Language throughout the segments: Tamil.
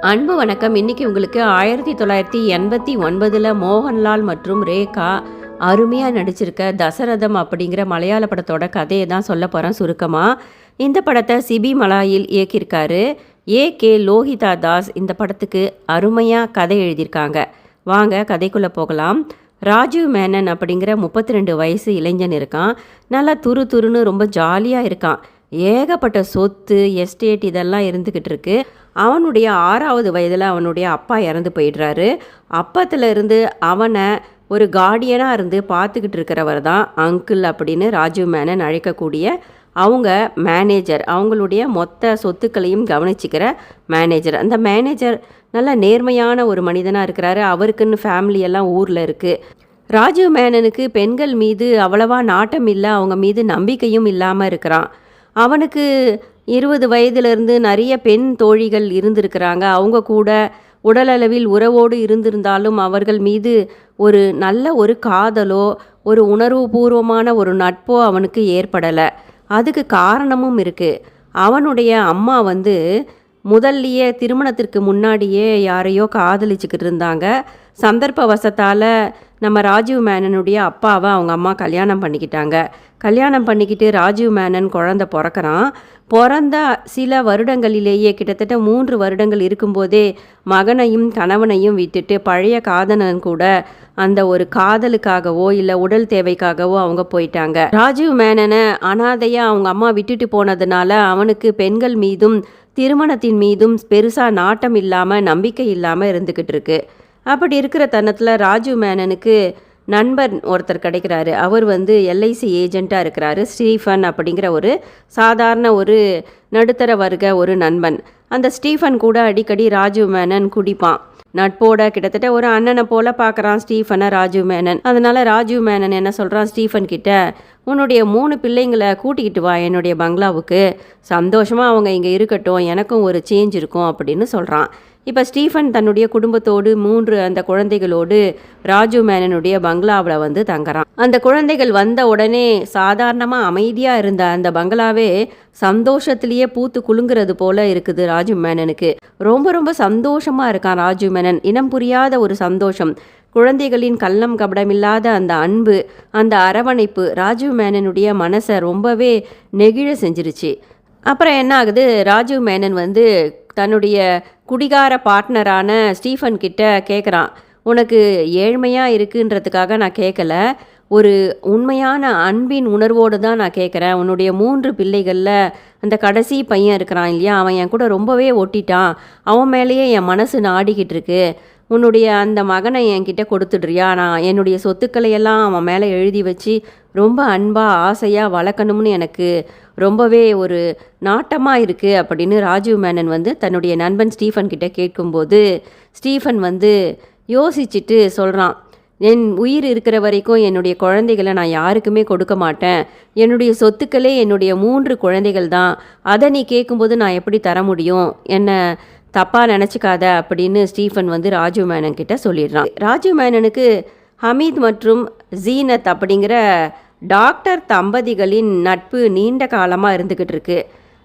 அன்பு வணக்கம். இன்னைக்கு உங்களுக்கு ஆயிரத்தி தொள்ளாயிரத்தி எண்பத்தி ஒன்பதில் மோகன்லால் மற்றும் ரேகா அருமையாக நடிச்சிருக்க தசரதம் அப்படிங்கிற மலையாள படத்தோட கதையை தான் சொல்ல போகிறேன் சுருக்கமாக இந்த படத்தை சிபி மலாயில் இயக்கியிருக்காரு. ஏ. கே. லோஹிதா தாஸ் இந்த படத்துக்கு அருமையாக கதை எழுதியிருக்காங்க. வாங்க கதைக்குள்ளே போகலாம். ராஜீவ் மேனன் அப்படிங்கிற முப்பத்தி ரெண்டு வயசு இளைஞன் இருக்கான். நல்லா துரு துருன்னு ரொம்ப ஜாலியாக இருக்கான். ஏகப்பட்ட சொத்து எஸ்டேட் இதெல்லாம் இருந்துக்கிட்டு இருக்கு. அவனுடைய ஆறாவது வயதில் அவனுடைய அப்பா இறந்து போயிடுறாரு. அப்பத்துலேருந்து அவனை ஒரு கார்டியனாக இருந்து பார்த்துக்கிட்டு இருக்கிறவர் தான் அங்கிள் அப்படின்னு ராஜீவ் மேனன் அழைக்கக்கூடிய அவங்க மேனேஜர் அவங்களுடைய மொத்த சொத்துக்களையும் கவனிச்சிக்கிற மேனேஜர் அந்த மேனேஜர் நல்ல நேர்மையான ஒரு மனிதனாக இருக்கிறாரு. அவருக்குன்னு ஃபேமிலி எல்லாம் ஊரில் இருக்குது ராஜீவ் மேனனுக்கு பெண்கள் மீது அவ்வளவா நாட்டம் இல்லை. அவங்க மீது நம்பிக்கையும் இல்லாமல் இருக்கிறான். அவனுக்கு இருபது வயதிலிருந்து நிறைய பெண் தோழிகள் இருந்திருக்கிறாங்க. அவங்க கூட உடலளவில் உறவோடு இருந்திருந்தாலும் அவர்கள் மீது ஒரு நல்ல ஒரு காதலோ ஒரு உணர்வுபூர்வமான ஒரு நட்போ அவனுக்கு ஏற்படலை. அதுக்கு காரணமும் இருக்குது அவனுடைய அம்மா வந்து முதல்லையே திருமணத்திற்கு முன்னாடியே யாரையோ காதலிச்சுக்கிட்டு இருந்தாங்க. சந்தர்ப்பவசத்தால் நம்ம ராஜீவ் மேனனுடைய அப்பாவை அவங்க அம்மா கல்யாணம் பண்ணிக்கிட்டாங்க. கல்யாணம் பண்ணிக்கிட்டு ராஜீவ் மேனன் குழந்த பிறக்கிறான். பிறந்த சில வருடங்களிலேயே கிட்டத்தட்ட மூன்று வருடங்கள் இருக்கும்போதே மகனையும் கணவனையும் விட்டுட்டு பழைய காதலன் கூட அந்த ஒரு காதலுக்காகவோ இல்லை உடல் தேவைக்காகவோ அவங்க போயிட்டாங்க. ராஜீவ் மேனனை அனாதையாக அவங்க அம்மா விட்டுட்டு போனதுனால அவனுக்கு பெண்கள் மீதும் திருமணத்தின் மீதும் பெருசாக நாட்டம் இல்லாமல் நம்பிக்கை இல்லாமல் இருந்துக்கிட்டு இருக்கு. அப்படி இருக்கிற தருணத்தில் ராஜீவ் மேனனுக்கு நண்பர் ஒருத்தர் கிடைக்கிறாரு. அவர் வந்து எல்ஐசி ஏஜெண்ட்டாக இருக்கிறாரு. ஸ்டீஃபன் அப்படிங்கிற ஒரு சாதாரண ஒரு நடுத்தர வர்க்க ஒரு நண்பன். அந்த ஸ்டீஃபன் கூட அடிக்கடி ராஜீவ் மேனன் குடிப்பான். நட்போட கிட்டத்தட்ட ஒரு அண்ணனை போல பார்க்குறான் ஸ்டீஃபனை ராஜீவ் மேனன். அதனால ராஜீவ் மேனன் என்ன சொல்கிறான் ஸ்டீஃபன் கிட்ட உன்னுடைய மூணு பிள்ளைங்களை கூட்டிக்கிட்டு வா என்னுடைய பங்களாவுக்கு. சந்தோஷமாக அவங்க இங்கே இருக்கட்டும் எனக்கும் ஒரு சேஞ்ச் இருக்கும் அப்படின்னு சொல்கிறான் இப்போ ஸ்டீஃபன் தன்னுடைய குடும்பத்தோடு மூன்று அந்த குழந்தைகளோடு ராஜு மேனனுடைய பங்களாவில் வந்து தங்குறான். அந்த குழந்தைகள் வந்த உடனே சாதாரணமாக அமைதியாக இருந்த அந்த பங்களாவே சந்தோஷத்திலேயே பூத்து குலுங்குறது போல இருக்குது ராஜு மேனனுக்கு. ரொம்ப ரொம்ப சந்தோஷமாக இருக்கான் ராஜு மேனன். இனம் புரியாத ஒரு சந்தோஷம். குழந்தைகளின் கள்ளம் கபடமில்லாத அந்த அன்பு அந்த அரவணைப்பு ராஜீவ் மேனனுடைய மனசை ரொம்பவே நெகிழ செஞ்சிருச்சு. அப்புறம் என்ன ஆகுது? ராஜீவ் மேனன் வந்து தன்னுடைய குடிகார பார்ட்னரான ஸ்டீஃபன் கிட்ட கேட்குறான் உனக்கு ஏழ்மையாக இருக்குன்றதுக்காக நான் கேட்கல ஒரு உண்மையான அன்பின் உணர்வோடு தான் நான் கேட்குறேன் உன்னுடைய மூன்று பிள்ளைகளில் அந்த கடைசி பையன் இருக்கிறான் இல்லையா? அவன் என் கூட ரொம்பவே ஒட்டிட்டான். அவன் மேலேயே என் மனசு நாடிக்கிட்டு இருக்கு. உன்னுடைய அந்த மகனை என்கிட்ட கொடுத்துடுறியா? நான் என்னுடைய சொத்துக்களை எல்லாம் அவன் மேலே எழுதி வச்சு ரொம்ப அன்பாக ஆசையாக வளர்க்கணும்னு எனக்கு ரொம்பவே ஒரு நாட்டமாக இருக்குது அப்படின்னு ராஜீவ் மேனன் வந்து தன்னுடைய நண்பன் ஸ்டீஃபன் கிட்ட கேட்கும்போது ஸ்டீஃபன் வந்து யோசிச்சுட்டு சொல்கிறான் என் உயிர் இருக்கிற வரைக்கும் என்னுடைய குழந்தைகளை நான் யாருக்குமே கொடுக்க மாட்டேன். என்னுடைய சொத்துக்களே என்னுடைய மூன்று குழந்தைகள் தான். அதை நீ கேட்கும்போது நான் எப்படி தர முடியும்? என்னை தப்பாக நினச்சிக்காத அப்படின்னு ஸ்டீஃபன் வந்து ராஜீவ் மேனன் கிட்ட சொல்லிடுறான். ராஜீவ் மேனனுக்கு ஹமீத் மற்றும் ஜீனத் அப்படிங்கிற டாக்டர் தம்பதிகளின் நட்பு நீண்ட காலமாக இருந்துக்கிட்டு இருக்கு.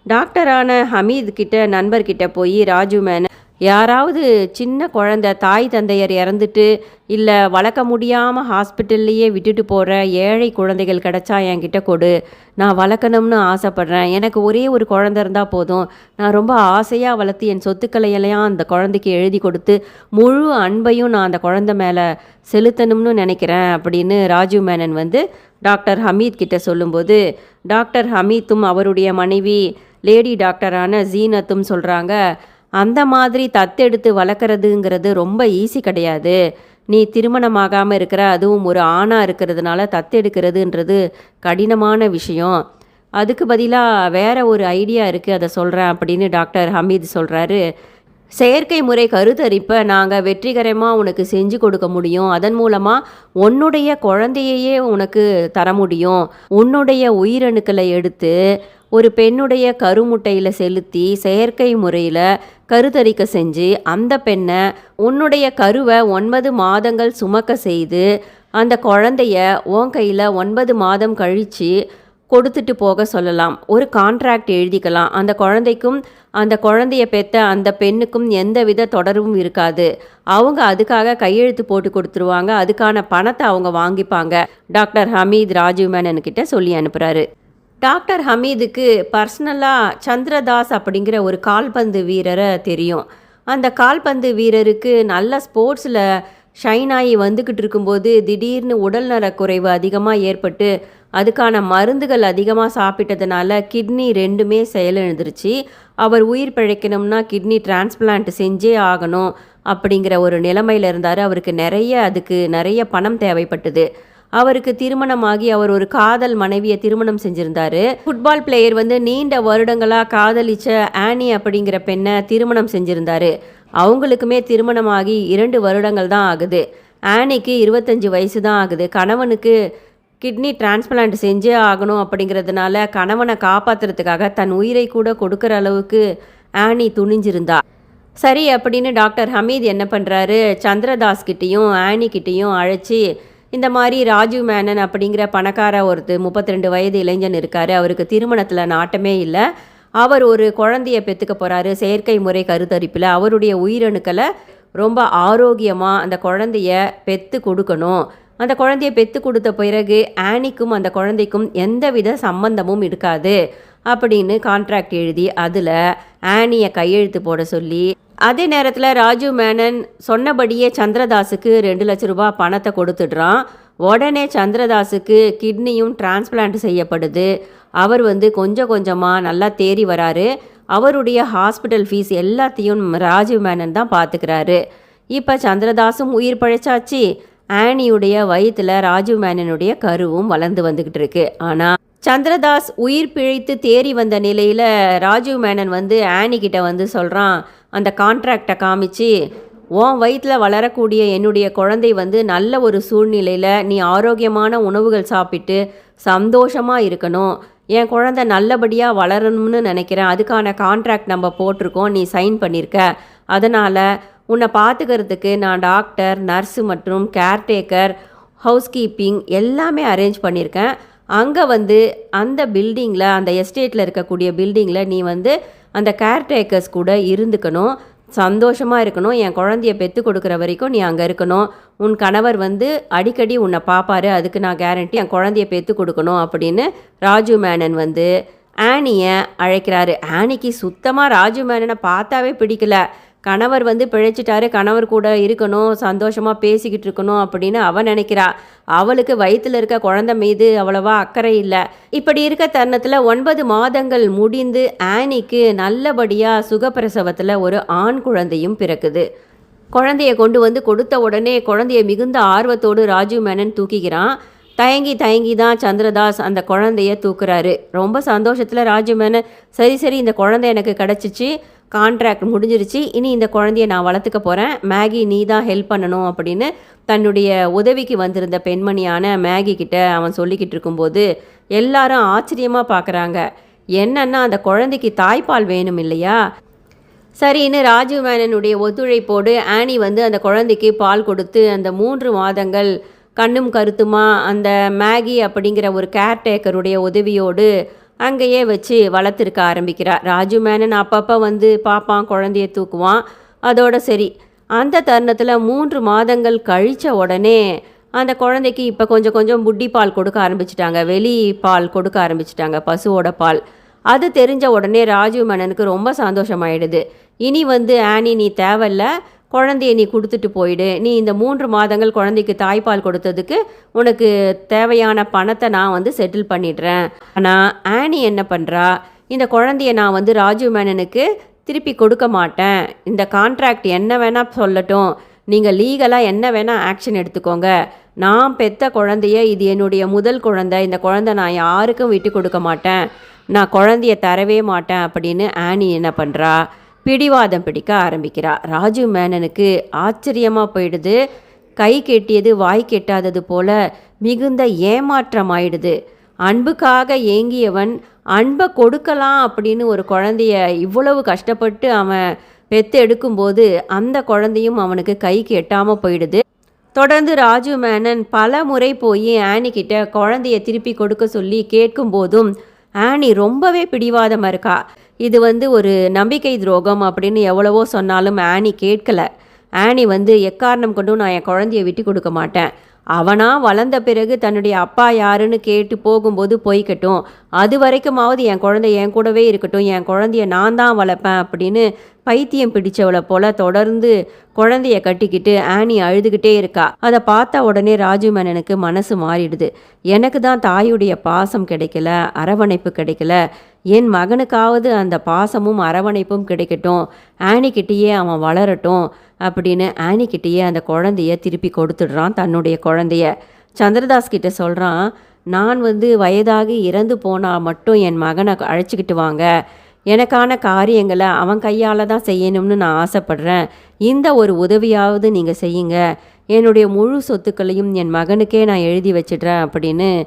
டாக்டரான ஹமீத் கிட்ட நண்பர்கிட்ட போய் ராஜீவ் மேனன் யாராவது சின்ன குழந்தை தாய் தந்தையர் இறந்துட்டு இல்லை வளர்க்க முடியாமல் ஹாஸ்பிட்டல்லையே விட்டுட்டு போகிற ஏழை குழந்தைகள் கிடச்சா என்கிட்ட கொடு. நான் வளர்க்கணும்னு ஆசைப்பட்றேன். எனக்கு ஒரே ஒரு குழந்த இருந்தால் போதும். நான் ரொம்ப ஆசையாக வளர்த்து என் சொத்துக்களை எல்லாம் அந்த குழந்தைக்கு எழுதி கொடுத்து முழு அன்பையும் நான் அந்த குழந்தை மேலே செலுத்தணும்னு நினைக்கிறேன் அப்படின்னு ராஜீவ் மேனன் வந்து டாக்டர் ஹமீத் கிட்ட சொல்லும்போது டாக்டர் ஹமீத்தும் அவருடைய மனைவி லேடி டாக்டரான ஜீனத்தும் சொல்கிறாங்க அந்த மாதிரி தத்தெடுத்து வளர்க்குறதுங்கிறது ரொம்ப ஈஸி கிடையாது. நீ திருமணமாகாமல் இருக்கிற அதுவும் ஒரு ஆணாக இருக்கிறதுனால தத்தெடுக்கிறதுன்றது கடினமான விஷயம். அதுக்கு பதிலாக வேற ஒரு ஐடியா இருக்குது அதை சொல்கிறேன் அப்படின்னு டாக்டர் ஹமீத் சொல்கிறாரு செயற்கை முறை கருத்தரிப்பை நாங்கள் வெற்றிகரமாக உனக்கு செஞ்சு கொடுக்க முடியும். அதன் மூலமாக உன்னுடைய குழந்தையையே உனக்கு தர முடியும். உன்னுடைய உயிரணுக்களை எடுத்து ஒரு பெண்ணுடைய கருமுட்டையில் செலுத்தி செயற்கை முறையில் கருத்தரிக்க செஞ்சு அந்த பெண்ணை உன்னுடைய கருவை ஒன்பது மாதங்கள் சுமக்க செய்து அந்த குழந்தைய உன் கையில் ஒன்பது மாதம் கழித்து கொடுத்துட்டு போக சொல்லலாம். ஒரு கான்ட்ராக்ட் எழுதிக்கலாம். அந்த குழந்தைக்கும் அந்த குழந்தைய பெத்த அந்த பெண்ணுக்கும் எந்தவித தொடர்பும் இருக்காது. அவங்க அதுக்காக கையெழுத்து போட்டு கொடுத்துருவாங்க. அதுக்கான பணத்தை அவங்க வாங்கிப்பாங்க. டாக்டர் ஹமீத் ராஜீவ் மேனன்கிட்ட சொல்லி அனுப்புகிறாரு டாக்டர் ஹமீதுக்கு பர்சனலாக சந்திரதாஸ் அப்படிங்கிற ஒரு கால்பந்து வீரரை தெரியும். அந்த கால்பந்து வீரருக்கு நல்ல ஸ்போர்ட்ஸில் ஷைன் ஆகி வந்துக்கிட்டு இருக்கும்போது திடீர்னு உடல்நலக் குறைவு அதிகமாக ஏற்பட்டு அதுக்கான மருந்துகள் அதிகமாக சாப்பிட்டதுனால கிட்னி ரெண்டுமே செயலிழந்துருச்சு. அவர் உயிர் பிழைக்கணும்னா கிட்னி டிரான்ஸ்பிளான்ட் செஞ்சே ஆகணும் அப்படிங்கிற ஒரு நிலைமையில் இருந்தார். அவருக்கு நிறைய அதுக்கு நிறைய பணம் தேவைப்பட்டது. அவருக்கு திருமணமாகி அவர் ஒரு காதல் மனைவியை திருமணம் செஞ்சிருந்தாரு. ஃபுட்பால் பிளேயர் வந்து நீண்ட வருடங்களாக காதலிச்ச ஆனி அப்படிங்கிற பெண்ணை திருமணம் செஞ்சிருந்தாரு. அவங்களுக்குமே திருமணமாகி இரண்டு வருடங்கள் தான் ஆகுது. ஆனிக்கு இருபத்தஞ்சி வயசு தான் ஆகுது. கணவனுக்கு கிட்னி டிரான்ஸ்பிளான்ட் செஞ்சே ஆகணும் அப்படிங்கிறதுனால கணவனை காப்பாற்றுறதுக்காக தன் உயிரை கூட கொடுக்குற அளவுக்கு ஆனி துணிஞ்சிருந்தா. சரி அப்படின்னு டாக்டர் ஹமீத் என்ன பண்ணுறாரு சந்திரதாஸ் கிட்டேயும் ஆனி கிட்டேயும் அழைச்சி இந்த மாதிரி ராஜீவ் மேனன் அப்படிங்கிற பணக்கார ஒருத்தர் முப்பத்தி ரெண்டு வயது இளைஞன் இருக்கார். அவருக்கு திருமணத்தில் நாட்டமே இல்லை. அவர் ஒரு குழந்தைய பெற்றுக்க போகிறாரு செயற்கை முறை கருத்தரிப்பில் அவருடைய உயிரணுக்களை ரொம்ப ஆரோக்கியமாக அந்த குழந்தைய பெற்று கொடுக்கணும். அந்த குழந்தைய பெற்று கொடுத்த பிறகு ஆனிக்கும் அந்த குழந்தைக்கும் எந்தவித சம்பந்தமும் இருக்காது. அப்படின்னு கான்ட்ராக்ட் எழுதி அதில் ஆனியை கையெழுத்து போட சொல்லி அதே நேரத்தில் ராஜீவ் மேனன் சொன்னபடியே சந்திரதாஸுக்கு ரெண்டு லட்ச ரூபாய் பணத்தை கொடுத்துடுறான். உடனே சந்திரதாஸுக்கு கிட்னியும் டிரான்ஸ்பிளான்ட் செய்யப்படுது. அவர் வந்து கொஞ்சம் கொஞ்சமாக நல்லா தேறி வராரு. அவருடைய ஹாஸ்பிட்டல் ஃபீஸ் எல்லாத்தையும் ராஜீவ் மேனன் தான் பார்த்துக்கிறாரு இப்போ சந்திரதாஸும் உயிர் பழைச்சாச்சு. ஆனியுடைய வயிற்றில் ராஜீவ் மேனனுடைய கருவும் வளர்ந்து வந்துக்கிட்டு இருக்கு. ஆனால் சந்திரதாஸ் உயிர் பிழைத்து தேறி வந்த நிலையில் ராஜீவ் மேனன் வந்து ஆனிக்கிட்ட வந்து சொல்கிறான் அந்த கான்ட்ராக்டை காமிச்சு உன் வயிற்றில் வளரக்கூடிய என்னுடைய குழந்தை வந்து நல்ல ஒரு சூழ்நிலையில் நீ ஆரோக்கியமான உணவுகள் சாப்பிட்டு சந்தோஷமாக இருக்கணும். என் குழந்தை நல்லபடியாக வளரணும்னு நினைக்கிறேன். அதுக்கான கான்ட்ராக்ட் நம்ம போட்டிருக்கோம். நீ சைன் பண்ணியிருக்க அதனால் உன்னை பார்த்துக்கிறதுக்கு நான் டாக்டர் நர்ஸு மற்றும் கேர்டேக்கர் ஹவுஸ்கீப்பிங் எல்லாமே அரேஞ்ச் பண்ணியிருக்கேன் அங்கே வந்து அந்த பில்டிங்கில் அந்த எஸ்டேட்டில் இருக்கக்கூடிய பில்டிங்கில் நீ வந்து அந்த கேர்டேக்கர்ஸ் கூட இருந்துக்கணும். சந்தோஷமாக இருக்கணும். என் குழந்தைய பெற்று கொடுக்குற வரைக்கும் நீ அங்கே இருக்கணும். உன் கணவர் வந்து அடிக்கடி உன்னை பார்ப்பாரு அதுக்கு நான் கேரண்டி என் குழந்தைய பெற்று கொடுக்கணும் அப்படின்னு ராஜு மேனன் வந்து ஆனியை அழைக்கிறாரு. ஆனிக்கு சுத்தமாக ராஜு மேனனை பார்த்தாவே பிடிக்கல. கணவர் வந்து பிழைச்சிட்டாரு கணவர் கூட இருக்கணும் சந்தோஷமாக பேசிக்கிட்டு இருக்கணும் அப்படின்னு அவன் நினைக்கிறா. அவளுக்கு வயிற்றில் இருக்க குழந்தை மீது அவ்வளவா அக்கறை இல்லை. இப்படி இருக்க தருணத்தில் ஒன்பது மாதங்கள் முடிந்து ஆனிக்கு நல்லபடியாக சுகப்பிரசவத்தில் ஒரு ஆண் குழந்தையும் பிறக்குது. குழந்தைய கொண்டு வந்து கொடுத்த உடனே குழந்தைய மிகுந்த ஆர்வத்தோடு ராஜீவ் மேனன் தூக்கிக்கிறான் தயங்கி தயங்கி தான் சந்திரதாஸ் அந்த குழந்தைய தூக்குறாரு. ரொம்ப சந்தோஷத்தில் ராஜீவ் சரி சரி இந்த குழந்தை எனக்கு கிடச்சிச்சு கான்ட்ராக்ட் முடிஞ்சிருச்சு இனி இந்த குழந்தைய நான் வளர்த்துக்க போகிறேன் மேகி நீ தான் ஹெல்ப் பண்ணணும் அப்படின்னு தன்னுடைய உதவிக்கு வந்திருந்த பெண்மணியான மேகி கிட்ட அவன் சொல்லிக்கிட்டு இருக்கும்போது எல்லாரும் ஆச்சரியமாக பார்க்குறாங்க என்னன்னா அந்த குழந்தைக்கு தாய்ப்பால் வேணும் இல்லையா? சரின்னு ராஜீவ் மேனனுடைய ஒத்துழைப்போடு ஆனி வந்து அந்த குழந்தைக்கு பால் கொடுத்து அந்த மூன்று மாதங்கள் கண்ணும் கருத்துமா அந்த மேகி அப்படிங்கிற ஒரு கேர்டேக்கருடைய உதவியோடு அங்கேயே வச்சு வளர்த்துருக்க ஆரம்பிக்கிறார். ராஜு மேனன் அப்பப்போ வந்து பார்ப்பான் குழந்தைய தூக்குவான். அதோட சரி அந்த தருணத்தில் மூன்று மாதங்கள் கழித்த உடனே அந்த குழந்தைக்கு இப்போ கொஞ்சம் கொஞ்சம் புட்டி பால் கொடுக்க ஆரம்பிச்சிட்டாங்க. வெளி பால் கொடுக்க ஆரம்பிச்சிட்டாங்க பசுவோட பால். அது தெரிஞ்ச உடனே ராஜீவ் மேனனுக்கு ரொம்ப சந்தோஷமாயிடுது. இனி வந்து ஆனி நீ தேவையில்ல குழந்தைய நீ கொடுத்துட்டு போயிடு. நீ இந்த மூன்று மாதங்கள் குழந்தைக்கு தாய்ப்பால் கொடுத்ததுக்கு உனக்கு தேவையான பணத்தை நான் வந்து செட்டில் பண்ணிடுறேன். ஆனால் ஆனி என்ன பண்ணுறா இந்த குழந்தைய நான் வந்து ராஜீவ் மேனனுக்கு திருப்பி கொடுக்க மாட்டேன். இந்த கான்ட்ராக்ட் என்ன வேணால் சொல்லட்டும். நீங்கள் லீகலாக என்ன வேணால் ஆக்ஷன் எடுத்துக்கோங்க. நான் பெத்த குழந்தைய இது என்னுடைய முதல் குழந்தை. இந்த குழந்தை நான் யாருக்கும் விட்டு கொடுக்க மாட்டேன். நான் குழந்தைய தரவே மாட்டேன் அப்படின்னு ஆனி என்ன பண்ணுறா பிடிவாதம் பிடிக்க ஆரம்பிக்கிறா ராஜு மேனனுக்கு ஆச்சரியமாக போயிடுது. கை கெட்டியது வாய் கெட்டாதது போல மிகுந்த ஏமாற்றம் ஆயிடுது. அன்புக்காக ஏங்கியவன் அன்பை கொடுக்கலாம் அப்படின்னு ஒரு குழந்தைய இவ்வளவு கஷ்டப்பட்டு அவன் பெத்து எடுக்கும்போது அந்த குழந்தையும் அவனுக்கு கைக்கு எட்டாமல் போயிடுது. தொடர்ந்து ராஜு மேனன் பல முறை போய் ஆனிக்கிட்ட குழந்தைய திருப்பி கொடுக்க சொல்லி கேட்கும் போதும் ஆனி ரொம்பவே பிடிவாதமாக இருக்கா. இது வந்து ஒரு நம்பிக்கை துரோகம் அப்படின்னு எவ்வளவோ சொன்னாலும் ஆனி கேட்கல. ஆனி வந்து எக்காரணம் கொண்டும் நான் என் குழந்தைய விட்டு கொடுக்க மாட்டேன். அவனா வளர்ந்த பிறகு தன்னுடைய அப்பா யாருன்னு கேட்டு போகும்போது போய்க்கட்டும். அது வரைக்குமாவது என் குழந்தை என் கூடவே இருக்கட்டும். என் குழந்தைய நான் தான் வளர்ப்பேன் அப்படின்னு பைத்தியம் பிடிச்சவளை போல தொடர்ந்து குழந்தைய கட்டிக்கிட்டு ஆனி அழுதுகிட்டே இருக்கா. அதை பார்த்த உடனே ராஜு மேனனுக்கு மனசு மாறிடுது. எனக்கு தான் தாயுடைய பாசம் கிடைக்கல அரவணைப்பு கிடைக்கல. என் மகனுக்காவது அந்த பாசமும் அரவணைப்பும் கிடைக்கட்டும். ஆனிக்கிட்டேயே அவன் வளரட்டும் அப்படின்னு ஆனிக்கிட்டேயே அந்த குழந்தைய திருப்பி கொடுத்துடுறான் தன்னுடைய குழந்தைய. சந்திரதாஸ் கிட்ட சொல்கிறான் நான் வந்து வயதாகி இறந்து போனால் மட்டும் என் மகனை அழைச்சிக்கிட்டு வாங்க. எனக்கான காரியங்களை அவன் கையால் தான் செய்யணும்னு நான் ஆசைப்படுறேன். இந்த ஒரு உதவியாவது நீங்கள் செய்யுங்க. என்னுடைய முழு சொத்துக்களையும் என் மகனுக்கே நான் எழுதி வச்சிடுறேன் அப்படின்னு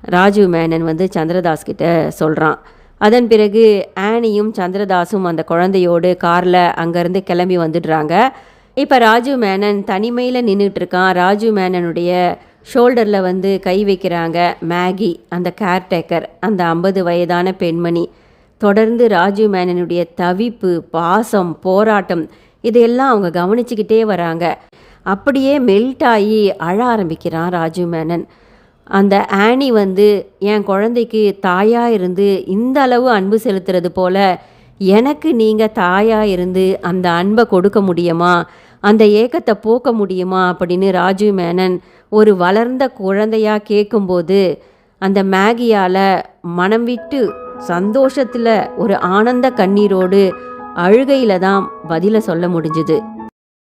ராஜீவ் மேனன் வந்து சந்திரதாஸ் கிட்ட சொல்கிறான் அதன் பிறகு ஆனியும் சந்திரதாஸும் அந்த குழந்தையோடு காரில் அங்கேருந்து கிளம்பி வந்துடுறாங்க. இப்போ ராஜீவ் மேனன் தனிமையில் நின்றுட்டு இருக்கான் ராஜீவ் மேனனுடைய ஷோல்டரில் வந்து கை வைக்கிறாங்க. மேகி அந்த கேர்டேக்கர் அந்த ஐம்பது வயதான பெண்மணி. தொடர்ந்து ராஜீவ் மேனனுடைய தவிப்பு பாசம் போராட்டம் இதையெல்லாம் அவங்க கவனிச்சுக்கிட்டே வராங்க. அப்படியே மெல்ட் ஆகி அழ ஆரம்பிக்கிறான் ராஜீவ் மேனன். அந்த ஆனி வந்து என் குழந்தைக்கு தாயாக இருந்து இந்த அளவு அன்பு செலுத்துறது போல எனக்கு நீங்கள் தாயாக இருந்து அந்த அன்பை கொடுக்க முடியுமா? அந்த ஏக்கத்தை போக்க முடியுமா? அப்படின்னு ராஜீவ் மேனன் ஒரு வளர்ந்த குழந்தையாக கேட்கும்போது அந்த மேகியால் மனம் விட்டு சந்தோஷத்தில் ஒரு ஆனந்த கண்ணீரோடு அழுகையில் தான் பதிலை சொல்ல முடிஞ்சுது.